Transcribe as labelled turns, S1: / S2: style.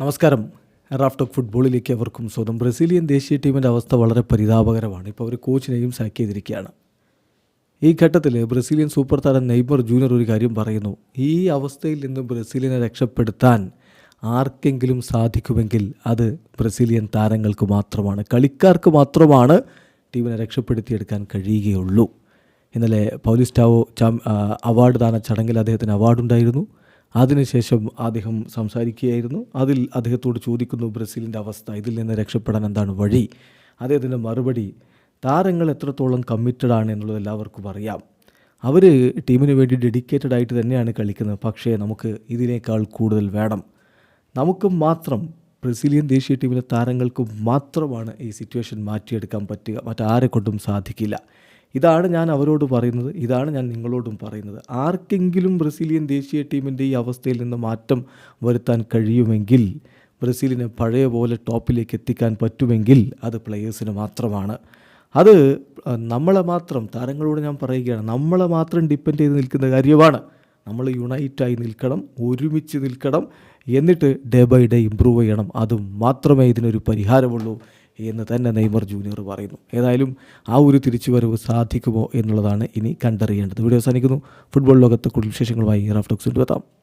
S1: നമസ്കാരം. റാഫ്റ്റോക്ക് ഫുട്ബോളിലേക്ക് അവർക്കും സ്വന്തം ബ്രസീലിയൻ ദേശീയ ടീമിന്റെ അവസ്ഥ വളരെ പരിതാപകരമാണ്. ഇപ്പോൾ അവർ കോച്ചിനെയും സാക്ക് ചെയ്തിരിക്കുകയാണ്. ഈ ഘട്ടത്തിൽ ബ്രസീലിയൻ സൂപ്പർ താരം നെയ്മർ ജൂനിയർ ഒരു കാര്യം പറയുന്നു. ഈ അവസ്ഥയിൽ നിന്ന് ബ്രസീലിനെ രക്ഷപ്പെടുത്താൻ ആർക്കെങ്കിലും സാധിക്കുമെങ്കിൽ അത് ബ്രസീലിയൻ താരങ്ങൾക്ക് മാത്രമാണ്. കളിക്കാർക്ക് മാത്രമാണ് ടീമിനെ രക്ഷപ്പെടുത്തിയെടുക്കാൻ കഴിയുകയുള്ളൂ. ഇന്നലെ പൗലിസ്റ്റാവോ ചാം അവാർഡ് ദാന ചടങ്ങിൽ അദ്ദേഹത്തിന് അവാർഡുണ്ടായിരുന്നു. അതിനുശേഷം അദ്ദേഹം സംസാരിക്കുകയായിരുന്നു. അതിൽ അദ്ദേഹത്തോട് ചോദിക്കുന്നു ബ്രസീലിന്റെ അവസ്ഥ ഇതിൽ നിന്ന് രക്ഷപ്പെടാൻ എന്താണ് വഴി? അദ്ദേഹത്തിന്റെ മറുപടി താരങ്ങൾ എത്രത്തോളം കമ്മിറ്റഡ് ആണ് എന്നുള്ളത് എല്ലാവർക്കും അറിയാം. അവർ ടീമിന് വേണ്ടി ഡെഡിക്കേറ്റഡ് ആയിട്ട് തന്നെയാണ് കളിക്കുന്നത്. പക്ഷേ നമുക്ക് ഇതിനേക്കാൾ കൂടുതൽ വേണം. നമുക്ക് മാത്രം ബ്രസീലിയൻ ദേശീയ ടീമിലെ താരങ്ങൾക്ക് മാത്രമാണ് ഈ സിറ്റുവേഷൻ മാറ്റിയെടുക്കാൻ പറ്റുക. മറ്റാരെ കൊണ്ടും സാധിക്കില്ല. ഇതാണ് ഞാൻ അവരോട് പറയുന്നത് ഇതാണ് ഞാൻ നിങ്ങളോടും പറയുന്നത്. ആർക്കെങ്കിലും ബ്രസീലിയൻ ദേശീയ ടീമിന്റെ ഈ അവസ്ഥയിൽ നിന്ന് മാറ്റം വരുത്താൻ കഴിയുമെങ്കിൽ ബ്രസീലിനെ പഴയ പോലെ ടോപ്പിലേക്ക് എത്തിക്കാൻ പറ്റുമെങ്കിൽ അത് പ്ലെയേഴ്സിന് മാത്രമാണ്. അത് നമ്മളെ മാത്രം താരങ്ങളോട് ഞാൻ പറയുകയാണ് നമ്മളെ മാത്രം ഡിപ്പെൻഡ് ചെയ്ത് നിൽക്കുന്ന കാര്യമാണ്. നമ്മൾ യുണൈറ്റായി നിൽക്കണം ഒരുമിച്ച് നിൽക്കണം എന്നിട്ട് ഡേ ബൈ ഡേ ഇമ്പ്രൂവ് ചെയ്യണം. അതും മാത്രമേ ഇതിനൊരു പരിഹാരമുള്ളൂ. എന്ന് തന്നെ നെയ്മർ ജൂനിയർ പറയുന്നു. ഏതായാലും ആ ഒരു തിരിച്ചുവരവ് സാധിക്കുമോ എന്നുള്ളതാണ് ഇനി കണ്ടറിയേണ്ടത്. വീഡിയോ അവസാനിക്കുന്നു. ഫുട്ബോൾ ലോകത്ത് കൂടുതൽ വിശേഷങ്ങളുമായി റാഫ്റ്റോക്സ് എത്താം.